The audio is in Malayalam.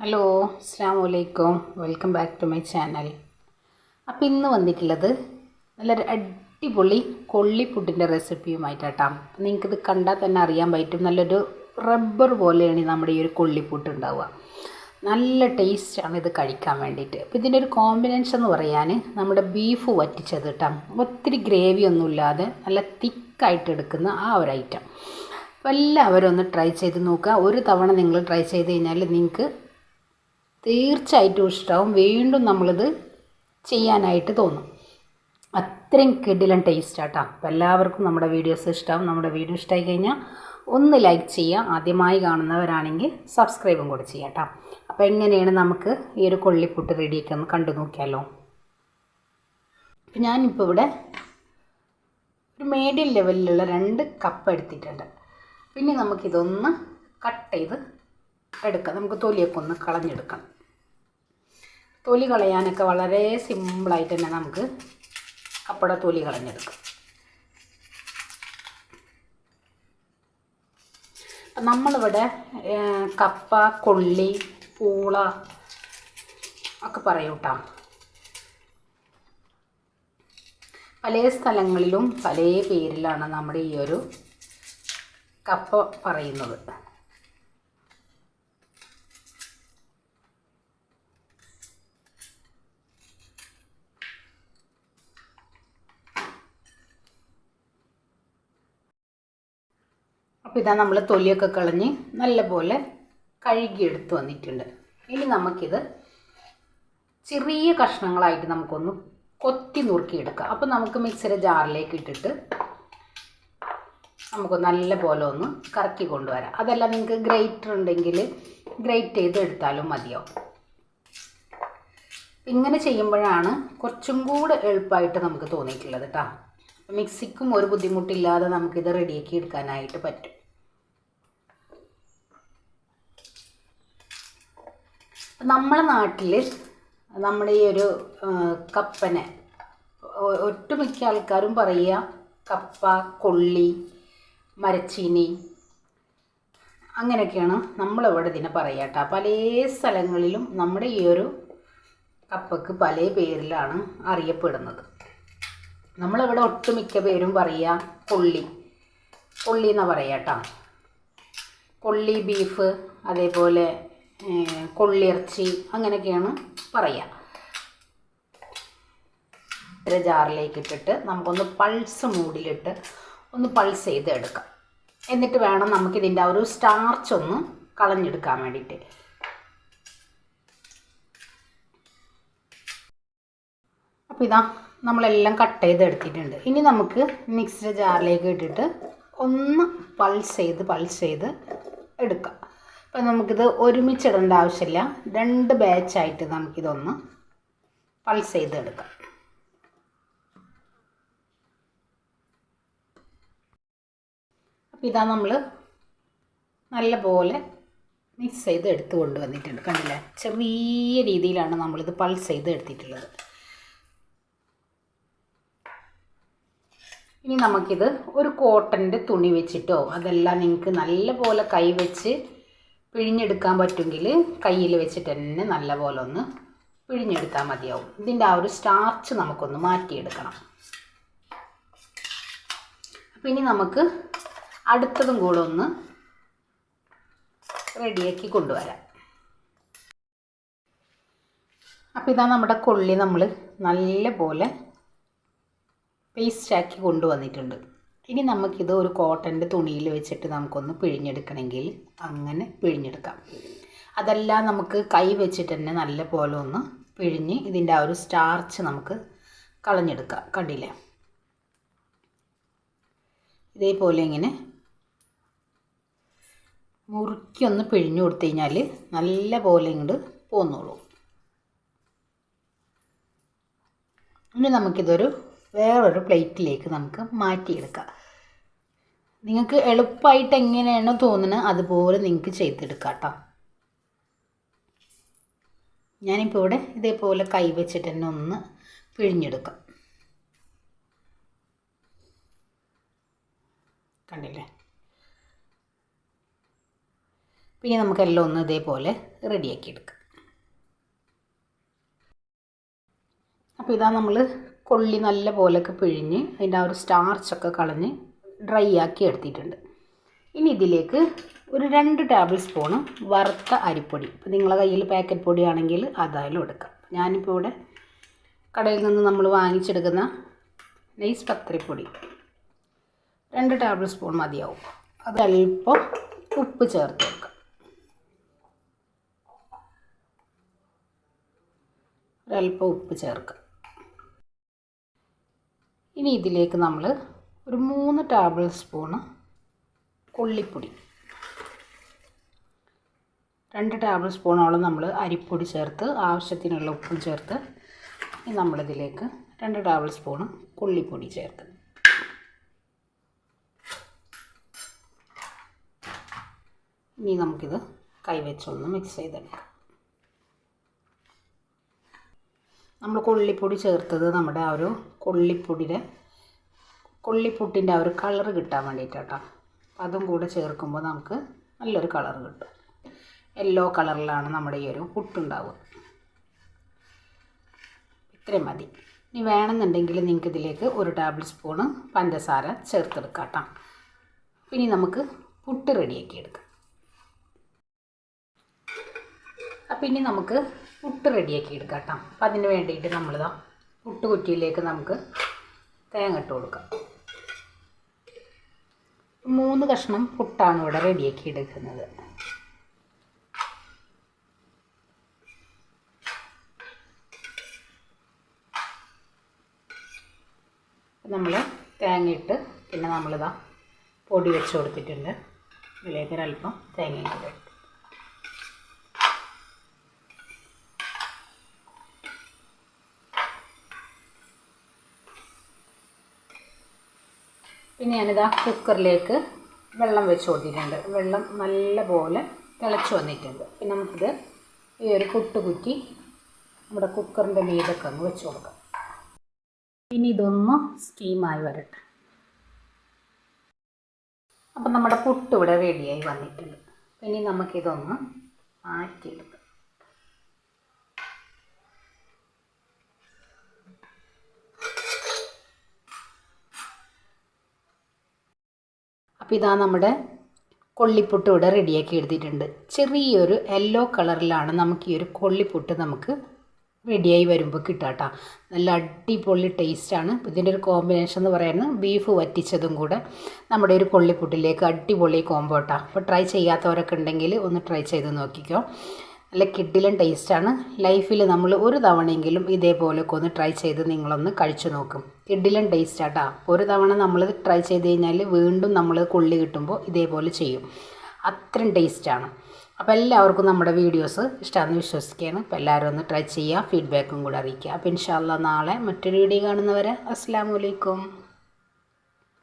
ഹലോ അസ്സാം വലൈക്കും welcome back to my channel അപ്പോൾ ഇന്ന് വന്നിട്ടുള്ളത് നല്ലൊരു അടിപൊളി കൊള്ളിപ്പുട്ടിന്റെ റെസിപ്പിയുമായിട്ടാട്ടാം. നിങ്ങൾക്കിത് കണ്ടാൽ തന്നെ അറിയാൻ പറ്റും. നല്ലൊരു റബ്ബർ പോലെയാണ് നമ്മുടെ ഈ ഒരു കൊള്ളിപ്പുട്ട് ഉണ്ടാവുക. നല്ല ടേസ്റ്റാണ് ഇത് കഴിക്കാൻ വേണ്ടിയിട്ട്. അപ്പോൾ ഇതിന്റെ ഒരു കോമ്പിനേഷൻ എന്ന് പറയാൻ നമ്മുടെ ബീഫ് വറ്റിച്ചത് കേട്ടോ ഒത്തിരി ഗ്രേവി ഒന്നും ഇല്ലാതെ നല്ല തിക്കായിട്ട് എടുക്കുന്ന ആ ഒരു ഐറ്റം അപ്പോൾ എല്ലാവരും ഒന്ന് ട്രൈ ചെയ്ത് നോക്കുക. ഒരു തവണ നിങ്ങൾ ട്രൈ ചെയ്ത് കഴിഞ്ഞാൽ നിങ്ങൾക്ക് തീർച്ചയായിട്ടും ഇഷ്ടമാവും വീണ്ടും നമ്മളിത് ചെയ്യാനായിട്ട് തോന്നും. അത്രയും കിടിലൻ ടേസ്റ്റ് ആട്ടോ. അപ്പോൾ എല്ലാവർക്കും നമ്മുടെ വീഡിയോസ് ഇഷ്ടമാവും നമ്മുടെ വീഡിയോ ഇഷ്ടമായി കഴിഞ്ഞാൽ ഒന്ന് ലൈക്ക് ചെയ്യുക. ആദ്യമായി കാണുന്നവരാണെങ്കിൽ സബ്സ്ക്രൈബും കൂടെ ചെയ്യാം കേട്ടോ അപ്പോൾ എങ്ങനെയാണ് നമുക്ക് ഈ ഒരു കൊള്ളിപ്പുട്ട് റെഡിയൊക്കെ ഒന്ന് കണ്ടു നോക്കിയാലോ? ഞാനിപ്പോൾ ഇവിടെ ഒരു മീഡിയം ലെവലിലുള്ള രണ്ട് കപ്പ് എടുത്തിട്ടുണ്ട്. പിന്നെ നമുക്കിതൊന്ന് കട്ട് ചെയ്ത് എടുക്കാം. നമുക്ക് തൊലിയൊക്കെ ഒന്ന് കളഞ്ഞെടുക്കണം തൊലി കളയാനൊക്കെ വളരെ സിമ്പിളായിട്ട് തന്നെ നമുക്ക് കപ്പട തൊലി കളഞ്ഞെടുക്കാം. അപ്പം നമ്മളിവിടെ കപ്പ കൊള്ളി പൂള ഒക്കെ പറയും കേട്ടോ പല സ്ഥലങ്ങളിലും പല പേരിലാണ് നമ്മുടെ ഈ ഒരു കപ്പ പറയുന്നത്. അപ്പോൾ ഇതാ നമ്മൾ തൊലിയൊക്കെ കളഞ്ഞ് നല്ലപോലെ കഴുകിയെടുത്ത് വന്നിട്ടുണ്ട്. ഇനി നമുക്കിത് ചെറിയ കഷ്ണങ്ങളായിട്ട് നമുക്കൊന്ന് കൊത്തി നുറുക്കിയെടുക്കാം. അപ്പോൾ നമുക്ക് മിക്സിയുടെ ജാറിലേക്ക് ഇട്ടിട്ട് നമുക്ക് നല്ല പോലെ ഒന്ന് കറക്കി കൊണ്ടുവരാം. അതല്ല നിങ്ങൾക്ക് ഗ്രേറ്റർ ഉണ്ടെങ്കിൽ ഗ്രേറ്റ് ചെയ്ത് എടുത്താലും മതിയാവും. ഇങ്ങനെ ചെയ്യുമ്പോഴാണ് കുറച്ചും കൂടെ എളുപ്പമായിട്ട് നമുക്ക് തോന്നിയിട്ടുള്ളത് കേട്ടോ. മിക്സിക്കും ഒരു ബുദ്ധിമുട്ടില്ലാതെ നമുക്കിത് റെഡിയാക്കി എടുക്കാനായിട്ട് പറ്റും. നമ്മളെ നാട്ടിൽ നമ്മുടെ ഈ ഒരു കപ്പനെ ഒട്ടുമിക്ക ആൾക്കാരും പറയുക കപ്പ കൊള്ളി മരച്ചീനി അങ്ങനെയൊക്കെയാണ് നമ്മളിവിടെ ഇതിനെ പറയുക കേട്ടോ. പല സ്ഥലങ്ങളിലും നമ്മുടെ ഈ ഒരു കപ്പക്ക് പല പേരിലാണ് അറിയപ്പെടുന്നത്. നമ്മളിവിടെ ഒട്ടുമിക്ക പേരും പറയുക കൊള്ളി. കൊള്ളി എന്നാണ് പറയുക കേട്ടോ. കൊള്ളി ബീഫ് അതേപോലെ കൊള്ളിയിറച്ചി അങ്ങനെയൊക്കെയാണ് പറയുക ഇത്ര ജാറിലേക്ക് ഇട്ടിട്ട് നമുക്കൊന്ന് പൾസ് മൂടിലിട്ട് ഒന്ന് പൾസ് ചെയ്ത് എടുക്കാം എന്നിട്ട് വേണം നമുക്കിതിന്റെ ആ ഒരു സ്റ്റാർച്ച് ഒന്ന് കളഞ്ഞെടുക്കാൻ വേണ്ടിയിട്ട്. അപ്പോൾ ഇതാ നമ്മളെല്ലാം കട്ട് ചെയ്ത് എടുത്തിട്ടുണ്ട് ഇനി നമുക്ക് മിക്സിയുടെ ജാറിലേക്ക് ഇട്ടിട്ട് ഒന്ന് പൾസ് ചെയ്ത് പൾസ് ചെയ്ത് എടുക്കാം. അപ്പം നമുക്കിത് ഒരുമിച്ചിടേണ്ട ആവശ്യമില്ല. രണ്ട് ബാച്ചായിട്ട് നമുക്കിതൊന്ന് പൾസ് ചെയ്തെടുക്കാം. അപ്പോൾ ഇതാ നമ്മൾ നല്ലപോലെ മിക്സ് ചെയ്ത് എടുത്ത് കൊണ്ടുവന്നിട്ടുണ്ട്. കണ്ടില്ലേ? ചെറിയ രീതിയിലാണ് നമ്മളിത് പൾസ് ചെയ്ത് എടുത്തിട്ടുള്ളത്. ഇനി നമുക്കിത് ഒരു കോട്ടന്റെ തുണി വെച്ചിട്ടോ അതെല്ലാം നിങ്ങൾക്ക് നല്ലപോലെ കൈ വെച്ച് പിഴിഞ്ഞെടുക്കാൻ പറ്റുമെങ്കിൽ കയ്യിൽ വെച്ചിട്ട് തന്നെ നല്ലപോലെ ഒന്ന് പിഴിഞ്ഞെടുത്താൽ മതിയാവും. ഇതിന്റെ ആ ഒരു സ്റ്റാർച്ച് നമുക്കൊന്ന് മാറ്റിയെടുക്കണം. അപ്പോൾ ഇനി നമുക്ക് അടുത്തതും കൂടെ ഒന്ന് റെഡിയാക്കി കൊണ്ടുവരാം. അപ്പോൾ ഇതാ നമ്മുടെ കൊള്ളി നമ്മൾ നല്ല പോലെ പേസ്റ്റാക്കി കൊണ്ടുവന്നിട്ടുണ്ട്. ഇനി നമുക്കിത് ഒരു കോട്ടന്റെ തുണിയിൽ വെച്ചിട്ട് നമുക്കൊന്ന് പിഴിഞ്ഞെടുക്കണമെങ്കിൽ അങ്ങനെ പിഴിഞ്ഞെടുക്കാം. അതെല്ലാം നമുക്ക് കൈ വെച്ചിട്ട് തന്നെ നല്ല പോലെ ഒന്ന് പിഴിഞ്ഞ് ഇതിന്റെ ആ ഒരു സ്റ്റാർച്ച് നമുക്ക് കളഞ്ഞെടുക്കാം. കണ്ടില്ലേ? ഇതേപോലെ ഇങ്ങനെ മുറുക്കി ഒന്ന് പിഴിഞ്ഞു കൊടുത്തു കഴിഞ്ഞാൽ നല്ല പോലെ ഇങ്ങോട്ട് പോന്നോളൂ. ഇനി നമുക്കിതൊരു വേറൊരു പ്ലേറ്റിലേക്ക് നമുക്ക് മാറ്റിയെടുക്കാം. നിങ്ങൾക്ക് എളുപ്പമായിട്ട് എങ്ങനെയാണോ തോന്നുന്നത് അതുപോലെ നിങ്ങൾക്ക് ചെയ്തെടുക്കാം കേട്ടോ. ഞാനിപ്പോൾ ഇവിടെ ഇതേപോലെ കൈ വെച്ചിട്ട് തന്നെ ഒന്ന് പിഴിഞ്ഞെടുക്കാം. കണ്ടില്ലേ? പിന്നെ നമുക്കെല്ലാം ഒന്ന് ഇതേപോലെ റെഡിയാക്കി എടുക്കാം അപ്പോൾ ഇതാ നമ്മൾ കൊള്ളി നല്ല പോലെയൊക്കെ പിഴിഞ്ഞ് അതിന്റെ ആ ഒരു സ്റ്റാർച്ചൊക്കെ കളഞ്ഞ് ഡ്രൈ ആക്കി എടുത്തിട്ടുണ്ട്. ഇനി ഇതിലേക്ക് ഒരു രണ്ട് ടേബിൾ സ്പൂണ് വറുത്ത അരിപ്പൊടി. ഇപ്പോൾ നിങ്ങളുടെ കയ്യിൽ പാക്കറ്റ് പൊടിയാണെങ്കിൽ അതായാലും എടുക്കാം. ഞാനിപ്പോൾ ഇവിടെ കടയിൽ നിന്ന് നമ്മൾ വാങ്ങിച്ചെടുക്കുന്ന നൈസ് പത്തിരിപ്പൊടി. രണ്ട് ടേബിൾ സ്പൂൺ മതിയാവും. അത് അല്പം ഉപ്പ് ചേർത്ത് വെക്കാം. ഒരല്പം ഉപ്പ് ചേർക്കാം. ഇനി ഇതിലേക്ക് നമ്മൾ ഒരു മൂന്ന് ടേബിൾ സ്പൂണ് കൊള്ളിപ്പൊടി രണ്ട് ടേബിൾ സ്പൂണോളം നമ്മൾ അരിപ്പൊടി ചേർത്ത് ആവശ്യത്തിനുള്ള ഉപ്പും ചേർത്ത് ഇനി നമ്മളിതിലേക്ക് രണ്ട് ടേബിൾ സ്പൂണ് കൊള്ളിപ്പൊടി ചേർത്ത്. ഇനി നമുക്കിത് കൈവച്ചൊന്ന് മിക്സ് ചെയ്തെടുക്കാം. നമ്മൾ കൊള്ളിപ്പൊടി ചേർത്തത് നമ്മുടെ ആ ഒരു കൊള്ളിപ്പൊടിയുടെ കൊള്ളിപ്പൊട്ടിന്റെ ആ ഒരു കളർ കിട്ടാൻ വേണ്ടിയിട്ടാട്ടോ അതും കൂടെ ചേർക്കുമ്പോൾ നമുക്ക് നല്ലൊരു കളർ കിട്ടും. യെല്ലോ കളറിലാണ് നമ്മുടെ ഈ ഒരു പുട്ടുണ്ടാവുക. ഇത്രയും മതി. ഇനി വേണമെന്നുണ്ടെങ്കിൽ നിങ്ങൾക്ക് ഇതിലേക്ക് ഒരു ടേബിൾ സ്പൂണ് പഞ്ചസാര ചേർത്തെടുക്കാം കേട്ടോ. ഇനി നമുക്ക് പുട്ട് റെഡിയാക്കി എടുക്കാം. അപ്പം ഇനി നമുക്ക് പുട്ട് റെഡിയാക്കി എടുക്കാം കേട്ടോ. അപ്പം അതിന് വേണ്ടിയിട്ട് നമ്മളിതാ പുട്ട് കുറ്റിയിലേക്ക് നമുക്ക് തേങ്ങ ഇട്ട് കൊടുക്കാം. മൂന്ന് കഷ്ണം പുട്ടാണ് ഇവിടെ റെഡിയാക്കി എടുക്കുന്നത്. നമ്മൾ തേങ്ങ ഇട്ട് പിന്നെ നമ്മളിതാ പൊടി വെച്ച് കൊടുത്തിട്ടുണ്ട്. ഇതിലേക്ക് ഒരല്പം തേങ്ങയും പിന്നെ ഞാനിതാ കുക്കറിലേക്ക് വെള്ളം വെച്ച് കൊടുത്തിട്ടുണ്ട് വെള്ളം നല്ല പോലെ തിളച്ച് വന്നിട്ടുണ്ട്. പിന്നെ നമുക്കിത് ഈ ഒരു പുട്ട് കുറ്റി നമ്മുടെ കുക്കറിന്റെ മീതൊക്കെ അങ്ങ് വെച്ച് കൊടുക്കാം. ഇനി ഇതൊന്ന് സ്റ്റീമായി വരട്ടെ. അപ്പം നമ്മുടെ പുട്ട് ഇവിടെ റെഡിയായി വന്നിട്ടുണ്ട്. ഇനി നമുക്കിതൊന്ന് മാറ്റിയെടുക്കാം. അപ്പോൾ ഇതാ നമ്മുടെ കൊള്ളിപ്പുട്ട് ഇവിടെ റെഡിയാക്കി എടുത്തിട്ടുണ്ട്. ചെറിയൊരു യെല്ലോ കളറിലാണ് നമുക്ക് ഈ ഒരു കൊള്ളിപ്പുട്ട് നമുക്ക് റെഡിയായി വരുമ്പോൾ കിട്ടാട്ടോ നല്ല അടിപൊളി ടേസ്റ്റാണ് ഇതിന്റെ ഒരു കോമ്പിനേഷൻ എന്ന് പറയുന്നത് ബീഫ് വറ്റിച്ചതും കൂടെ നമ്മുടെ ഒരു കൊള്ളിപ്പുട്ടിലേക്ക് അടിപൊളി കോമ്പോട്ടാ അപ്പോൾ ട്രൈ ചെയ്യാത്തവരൊക്കെ ഉണ്ടെങ്കിൽ ഒന്ന് ട്രൈ ചെയ്ത് നോക്കിക്കോ. നല്ല കിഡിലൻ ടേസ്റ്റാണ്. ലൈഫിൽ നമ്മൾ ഒരു തവണയെങ്കിലും ഇതേപോലെയൊക്കെ ഒന്ന് ട്രൈ ചെയ്ത് നിങ്ങളൊന്ന് കഴിച്ചു നോക്കും. കിഡിലൻ ടേസ്റ്റാട്ടാ ഒരു തവണ നമ്മൾ ട്രൈ ചെയ്ത് കഴിഞ്ഞാൽ വീണ്ടും നമ്മൾ കൊള്ളി കിട്ടുമ്പോൾ ഇതേപോലെ ചെയ്യും. അത്രയും ടേസ്റ്റാണ് അപ്പോൾ എല്ലാവർക്കും നമ്മുടെ വീഡിയോസ് ഇഷ്ടമാണെന്ന് വിശ്വസിക്കുകയാണ്. അപ്പോൾ എല്ലാവരും ഒന്ന് ട്രൈ ചെയ്യുക ഫീഡ്ബാക്കും കൂടെ അറിയിക്കുക. അപ്പോൾ ഇൻഷാല്ല നാളെ മറ്റൊരു വീഡിയോ കാണുന്നവരെ അസ്സാം വലൈക്കും